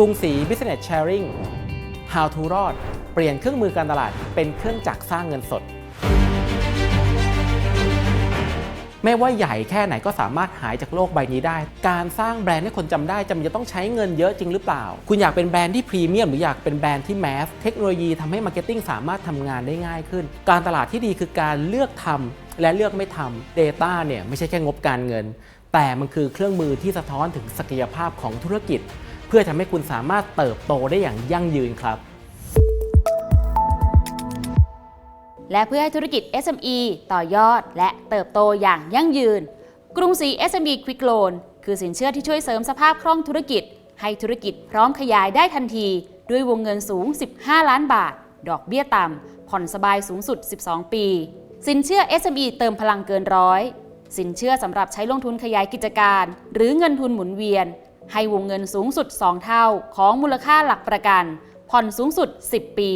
กรุงศรี Business Sharing How to รอด เปลี่ยนเครื่องมือการตลาดเป็นเครื่องจักรสร้างเงินสด ไม่ว่าใหญ่แค่ไหนก็สามารถหายจากโลกใบนี้ได้ การสร้างแบรนด์ให้คนจำได้จำเป็นจะต้องใช้เงินเยอะจริงหรือเปล่า คุณอยากเป็นแบรนด์ที่พรีเมียมหรืออยากเป็นแบรนด์ที่แมส เทคโนโลยีทำให้มาร์เก็ตติ้งสามารถทำงานได้ง่ายขึ้น การตลาดที่ดีคือการเลือกทำและเลือกไม่ทำ Data เนี่ยไม่ใช่แค่งบการเงิน แต่มันคือเครื่องมือที่สะท้อนถึงศักยภาพของธุรกิจ เพื่อทำให้คุณสามารถเติบโตได้อย่างยั่งยืนครับ และเพื่อให้ธุรกิจ SME ต่อยอด และเติบโตอย่างยั่งยืน กรุงศรี SME Quick Loan คือสินเชื่อที่ช่วยเสริมสภาพคล่องธุรกิจ ให้ธุรกิจพร้อมขยายได้ทันที ด้วยวงเงินสูง 15 ล้านบาท ดอกเบี้ยต่ำผ่อนสบายสูงสุด 12 ปี สินเชื่อ SME เติมพลังเกินร้อยสินเชื่อสำหรับใช้ลงทุนขยายกิจการ หรือเงินทุนหมุนเวียน ให้วงเงินสูงสุด 2 เท่าของมูลค่าหลักประกัน ผ่อนสูงสุด 10 ปี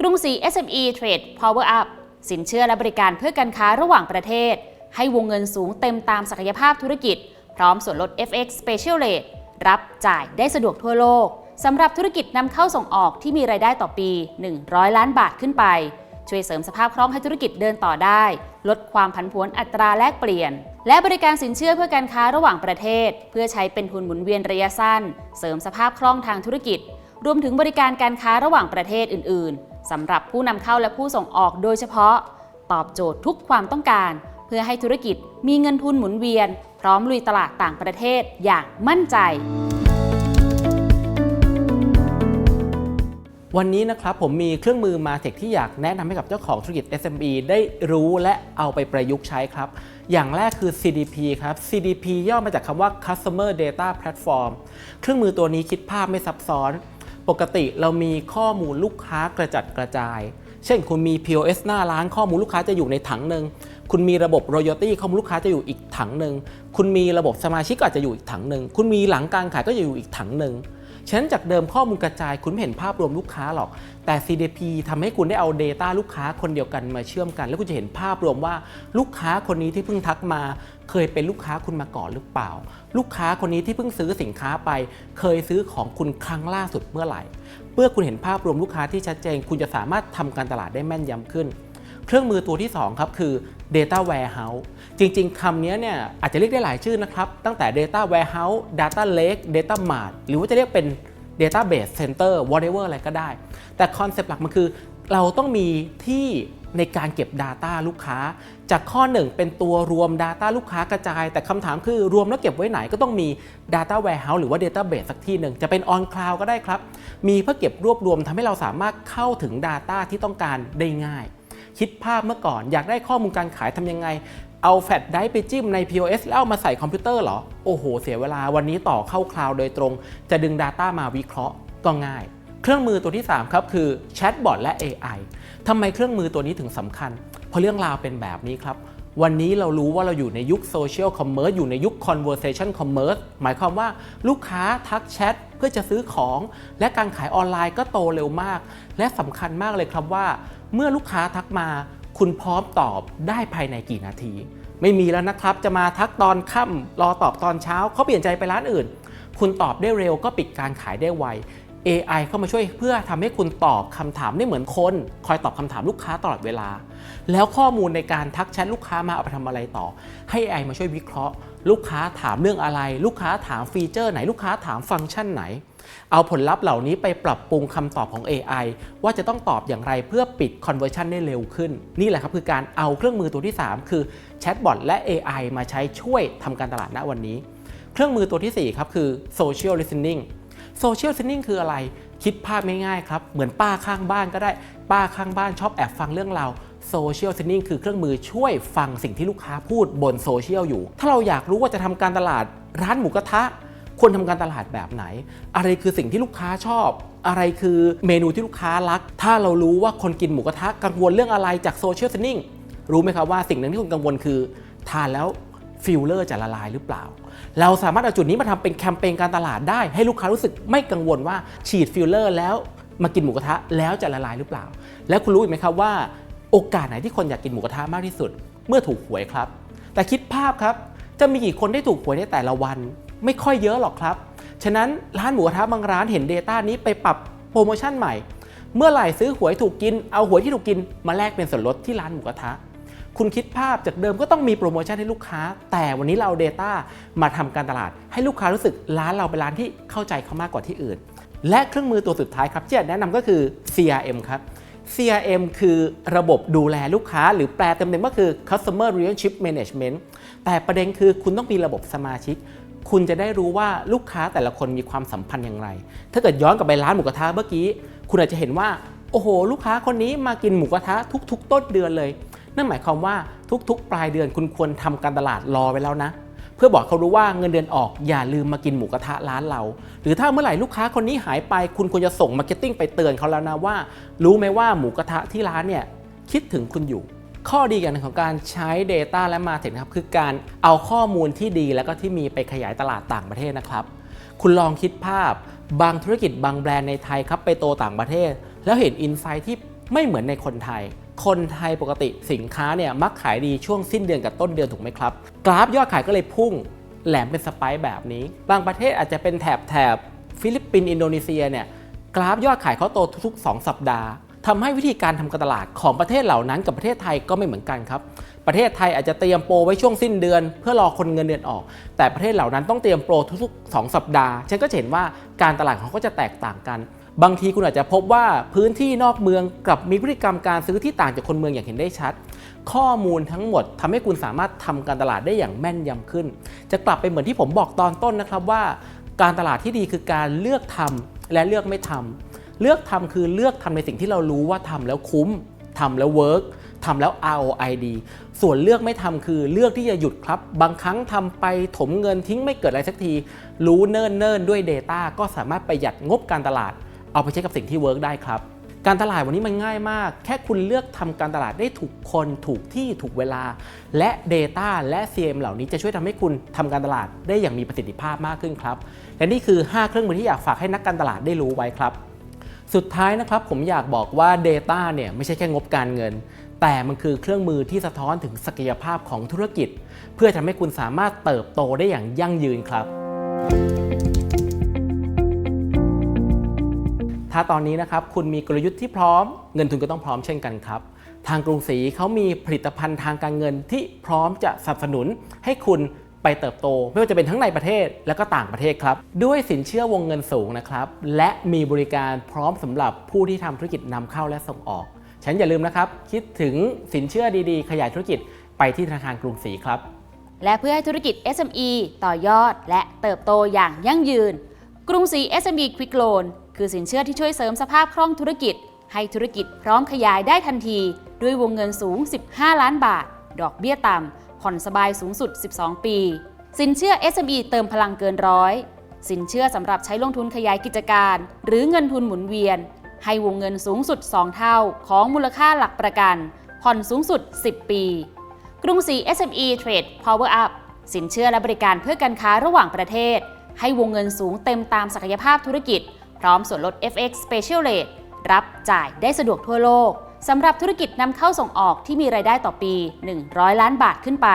กรุงศรี SME Trade Power Up สินเชื่อและบริการเพื่อการค้าระหว่างประเทศ ให้วงเงินสูงเต็มตามศักยภาพธุรกิจ พร้อมส่วนลด FX Special Rate รับจ่ายได้สะดวกทั่วโลกสำหรับธุรกิจนำเข้าส่งออกที่มีรายได้ต่อปี 100 ล้านบาทขึ้นไป ช่วยเสริมสภาพคล่องให้ธุรกิจเดินต่อได้ ลดความผันผวนอัตราแลกเปลี่ยน และบริการสินเชื่อเพื่อการค้าระหว่างประเทศ เพื่อใช้เป็นทุนหมุนเวียนระยะสั้น เสริมสภาพคล่องทางธุรกิจ รวมถึงบริการการค้าระหว่างประเทศอื่น ๆสำหรับผู้นำเข้าและผู้ส่งออกโดยเฉพาะ ตอบโจทย์ทุกความต้องการ เพื่อให้ธุรกิจมีเงินทุนหมุนเวียน พร้อมลุยตลาดต่างประเทศอย่างมั่นใจ วันนี้นะครับผมมีเครื่องมือมาเทคที่อยากแนะนำให้กับเจ้าของธุรกิจ SME ได้รู้และเอาไปประยุกต์ใช้ครับ อย่างแรกคือ CDP ครับ CDP ย่อมาจากคำว่า Customer Data Platform เครื่องมือตัวนี้คิดภาพไม่ซับซ้อน ปกติเรามีข้อมูลลูกค้ากระจัดกระจาย เช่นคุณมี POS หน้าร้านข้อมูลลูกค้าจะอยู่ในถังหนึ่งคุณมีระบบ royalty ข้อมูลลูกค้าจะอยู่อีกถังหนึ่งคุณมีระบบสมาชิกก็อาจจะอยู่อีกถังหนึ่งคุณมีหลังการขายก็จะอยู่อีกถังหนึ่ง ฉะนั้นจากเดิมข้อมูลกระจายคุณไม่เห็นภาพรวมลูกค้าหรอก แต่ CDP ทำให้คุณได้เอา Data ลูกค้าคนเดียวกันมาเชื่อมกัน แล้วคุณจะเห็นภาพรวมว่าลูกค้าคนนี้ที่เพิ่งทักมา เคยเป็นลูกค้าคุณมาก่อนหรือเปล่า ลูกค้าคนนี้ที่เพิ่งซื้อสินค้าไป เคยซื้อของคุณครั้งล่าสุดเมื่อไหร่ เมื่อคุณเห็นภาพรวมลูกค้าที่ชัดเจน คุณจะสามารถทำการตลาดได้แม่นยำขึ้น เครื่องมือตัวที่ 2 ครับคือ Data Warehouse จริงๆคำนี้เนี่ยอาจจะเรียกได้หลายชื่อนะครับ ตั้งแต่ Data Warehouse Data Lake Data Mart หรือว่าจะเรียกเป็น Database Center whatever อะไรก็ได้ แต่คอนเซปต์หลักมันคือ เราต้องมีที่ในการเก็บ Data ลูกค้า จากข้อ 1 เป็นตัวรวม Data ลูกค้ากระจาย แต่คำถามคือรวมแล้วเก็บไว้ไหนก็ต้องมี Data Warehouse หรือว่า Database สักที่หนึ่ง จะเป็น On Cloud ก็ได้ครับ มีเพื่อเก็บรวบรวมทำให้เราสามารถเข้าถึง Data ที่ต้องการได้ง่าย คิดภาพเมื่อก่อน อยากได้ข้อมูลการขายทำยังไง เอาแฟลชไดร์ไปจิ้มใน POS แล้วเอามาใส่คอมพิวเตอร์เหรอ โอ้โห เสียเวลาวันนี้ต่อเข้าคลาวด์โดยตรง จะดึง Data มาวิเคราะห์ก็ง่าย เครื่องมือตัวที่ 3 ครับ คือแชทบอทและ AI ทำไมเครื่องมือตัวนี้ถึงสำคัญ เพราะเรื่องราวเป็นแบบนี้ครับวันนี้เรารู้ว่าเราอยู่ในยุคโซเชียลคอมเมอร์สอยู่ในยุค conversation commerce หมายความว่าลูกค้าทักแชทเพื่อจะซื้อของ และการขายออนไลน์ก็โตเร็วมาก และสำคัญมากเลยครับว่า เมื่อลูกค้าทักมา คุณพร้อมตอบได้ภายในกี่นาที ไม่มีแล้วนะครับ จะมาทักตอนค่ำรอตอบตอนเช้าเขาเปลี่ยนใจไปร้านอื่น คุณตอบได้เร็วก็ปิดการขายได้ไว AI เข้ามาช่วยเพื่อทำให้คุณตอบคำถามได้เหมือนคน คอยตอบคำถามลูกค้าตลอดเวลา แล้วข้อมูลในการทักแชทลูกค้ามาเอาไปทำอะไรต่อ ให้ AI มาช่วยวิเคราะห์ ลูกค้าถามเรื่องอะไร ลูกค้าถามฟีเจอร์ไหนลูกค้าถามฟังก์ชันไหน เอาผลลัพธ์เหล่านี้ไปปรับปรุงคำตอบของ AI ว่าจะต้องตอบอย่างไรเพื่อปิด conversion ได้เร็วขึ้น นี่แหละครับคือการเอาเครื่องมือตัวที่ 3 คือแชทบอทและ AI มาใช้ช่วยทำการตลาดณวันนี้ เครื่องมือตัวทีสี่4 ครับคือ social listening social listening คืออะไร คิดภาพง่ายๆครับ เหมือนป้าข้างบ้านก็ได้ ป้าข้างบ้านชอบแอบฟังเรื่องเราว social listening คือเครื่องมือช่วยฟังสิ่งที่ลูกค้าพูดบนโซเชียลอยู่ ถ้าเราอยากรู้ว่าจะทำการตลาดร้านหมูกระทะ ควรทำการตลาดแบบไหน อะไรคือสิ่งที่ลูกค้าชอบ อะไรคือเมนูที่ลูกค้ารัก ถ้าเรารู้ว่าคนกินหมูกระทะกังวลเรื่องอะไรจากโซเชียล listening รู้ไหมครับว่าสิ่งหนึ่งที่คุณกังวลคือ ทานแล้วฟิลเลอร์จะละลายหรือเปล่า เราสามารถเอาจุดนี้มาทำเป็นแคมเปญการตลาดได้ ให้ลูกค้ารู้สึกไม่กังวลว่าฉีดฟิลเลอร์แล้วมากินหมูกระทะแล้วจะละลายหรือเปล่า แล้วคุณรู้อีกไหมครับว่าโอกาสไหนที่คนอยากกินหมูกระทะมากที่สุด เมื่อถูกหวยครับ แต่คิดภาพครับ จะมีกี่คนได้ถูกหวยในแต่ละวัน ไม่ค่อยเยอะหรอกครับ ฉะนั้นร้านหมูกระทะบางร้านเห็น Data นี้ไปปรับโปรโมชั่นใหม่ เมื่อไหร่ซื้อหวยถูกกิน เอาหวยที่ถูกกินมาแลกเป็นส่วนลดที่ร้านหมูกระทะ คุณคิดภาพจากเดิมก็ต้องมีโปรโมชั่นให้ลูกค้า แต่วันนี้เราเอา Data มาทำการตลาด ให้ลูกค้ารู้สึกร้านเราเป็นร้านที่เข้าใจเขามากกว่าที่อื่น และเครื่องมือตัวสุดท้ายครับที่อยากแนะนำก็คือ CRM ครับ CRM คือระบบดูแลลูกค้า หรือแปลเต็มๆก็คือ Customer Relationship Management แต่ประเด็นคือคุณต้องมีระบบสมาชิก คุณจะได้รู้ว่าลูกค้าแต่ละคนมีความสัมพันธ์อย่างไร ถ้าเกิดย้อนกลับไปร้านหมูกระทะเมื่อกี้ คุณอาจจะเห็นว่า โอ้โห ลูกค้าคนนี้มากินหมูกระทะทุก ๆ ต้นเดือนเลย นั่นหมายความว่าทุก ๆ ปลายเดือนคุณควรทำการตลาดรอไว้แล้วนะ เพื่อบอกเขารู้ว่าเงินเดือนออกอย่าลืมมากินหมูกระทะร้านเรา หรือถ้าเมื่อไหร่ลูกค้าคนนี้หายไป คุณควรจะส่งมาร์เก็ตติ้งไปเตือนเขาแล้วนะว่า รู้ไหมว่าหมูกระทะที่ร้านเนี่ยคิดถึงคุณอยู่ ข้อดีกันงของการใช้ Data และ m a r t e c นะครับคือการเอาข้อมูลที่ดีแล้วก็ที่มีไปขยายตลาดต่างประเทศนะครับ คุณลองคิดภาพ บางธุรกิจบางแบรนด์ในไทยครับไปโตต่างประเทศ แล้วเห็นอินไซต์ที่ไม่เหมือนในคนไทย คนไทยปกติสินค้าเนี่ยมักขายดีช่วงสิ้นเดือนกับต้นเดือนถูกไหมครับ กราฟยอดขายก็เลยพุ่งแหลมเป็นสไปค์แบบนี้ บางประเทศอาจจะเป็นแถบแถบฟิลิปปินส์อินโดนีเซียเนี่ยกราฟยอดขายเขาโตทุกๆ2สัปดาห์ ทำให้วิธีการทำการตลาดของประเทศเหล่านั้นกับประเทศไทยก็ไม่เหมือนกันครับ ประเทศไทยอาจจะเตรียมโปรไว้ช่วงสิ้นเดือน เพื่อรอคนเงินเดือนออก แต่ประเทศเหล่านั้นต้องเตรียมโปรทุกๆ 2 สัปดาห์ ฉันก็เห็นว่าการตลาดของเขาก็จะแตกต่างกัน บางทีคุณอาจจะพบว่าพื้นที่นอกเมืองกับมีพฤติกรรมการซื้อที่ต่างจากคนเมืองอย่างเห็นได้ชัด ข้อมูลทั้งหมดทำให้คุณสามารถทำการตลาดได้อย่างแม่นยำขึ้น จะกลับไปเหมือนที่ผมบอกตอนต้นนะครับว่า การตลาดที่ดีคือการเลือกทำและเลือกไม่ทำ เลือกทำคือเลือกทำในสิ่งที่เรารู้ว่าทำแล้วคุ้มทำแล้วเวิร์กทำแล้ว ROI ดี ส่วนเลือกไม่ทำคือเลือกที่จะหยุดครับ บางครั้งทำไปถมเงินทิ้งไม่เกิดอะไรสักที รู้เนิ่นๆด้วย Data ก็สามารถประหยัดงบการตลาด เอาไปใช้กับสิ่งที่เวิร์กได้ครับ การตลาดวันนี้มันง่ายมาก แค่คุณเลือกทำการตลาดได้ถูกคนถูกที่ถูกเวลา และ Data และ CM เหล่านี้จะช่วยทำให้คุณทำการตลาดได้อย่างมีประสิทธิภาพมากขึ้นครับ และนี่คือ 5 เครื่องมือที่อยากฝากให้นักการตลาดได้รู้ไว้ครับ สุดท้ายนะครับผมอยากบอกว่า Data เนี่ยไม่ใช่แค่งบการเงิน แต่มันคือเครื่องมือที่สะท้อนถึงศักยภาพของธุรกิจ เพื่อทำให้คุณสามารถเติบโตได้อย่างยั่งยืนครับ ถ้าตอนนี้นะครับคุณมีกลยุทธ์ที่พร้อม เงินทุนก็ต้องพร้อมเช่นกันครับ ทางกรุงศรีเขามีผลิตภัณฑ์ทางการเงินที่พร้อมจะสนับสนุนให้คุณ ไปเติบโต ไม่ว่าจะเป็นทั้งในประเทศและก็ต่างประเทศครับ ด้วยสินเชื่อวงเงินสูงนะครับ และมีบริการพร้อมสำหรับผู้ที่ทำธุรกิจนำเข้าและส่งออก ฉันอย่าลืมนะครับ คิดถึงสินเชื่อดีๆ ขยายธุรกิจไปที่ธนาคารกรุงศรีครับ และเพื่อให้ธุรกิจ SME ต่อยอด และเติบโตอย่างยั่งยืน กรุงศรี SME Quick Loan คือสินเชื่อที่ช่วยเสริมสภาพคล่องธุรกิจ ให้ธุรกิจพร้อมขยายได้ทันที ด้วยวงเงินสูง 15 ล้านบาท ดอกเบี้ยต่ำ ผ่อนสบายสูงสุด 12 ปี สินเชื่อ SME เติมพลังเกินร้อย สินเชื่อสำหรับใช้ลงทุนขยายกิจการ หรือเงินทุนหมุนเวียน ให้วงเงินสูงสุด 2 เท่า ของมูลค่าหลักประกัน ผ่อนสูงสุด 10 ปี กรุงศรี SME Trade Power Up สินเชื่อและบริการเพื่อการค้าระหว่างประเทศ ให้วงเงินสูงเต็มตามศักยภาพธุรกิจ พร้อมส่วนลด FX Special Rate รับจ่ายได้สะดวกทั่วโลก สำหรับธุรกิจนำเข้าส่งออกที่มีรายได้ต่อปี 100 ล้านบาทขึ้นไป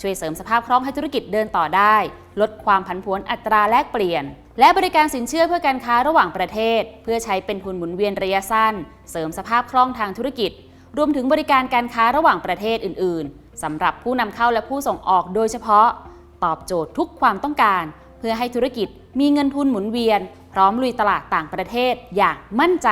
ช่วยเสริมสภาพคล่องให้ธุรกิจเดินต่อได้ ลดความผันผวนอัตราแลกเปลี่ยน และบริการสินเชื่อเพื่อการค้าระหว่างประเทศ เพื่อใช้เป็นทุนหมุนเวียนระยะสั้น เสริมสภาพคล่องทางธุรกิจ รวมถึงบริการการค้าระหว่างประเทศอื่น ๆสำหรับผู้นำเข้าและผู้ส่งออกโดยเฉพาะ ตอบโจทย์ทุกความต้องการ เพื่อให้ธุรกิจมีเงินทุนหมุนเวียน พร้อมลุยตลาดต่างประเทศอย่างมั่นใจ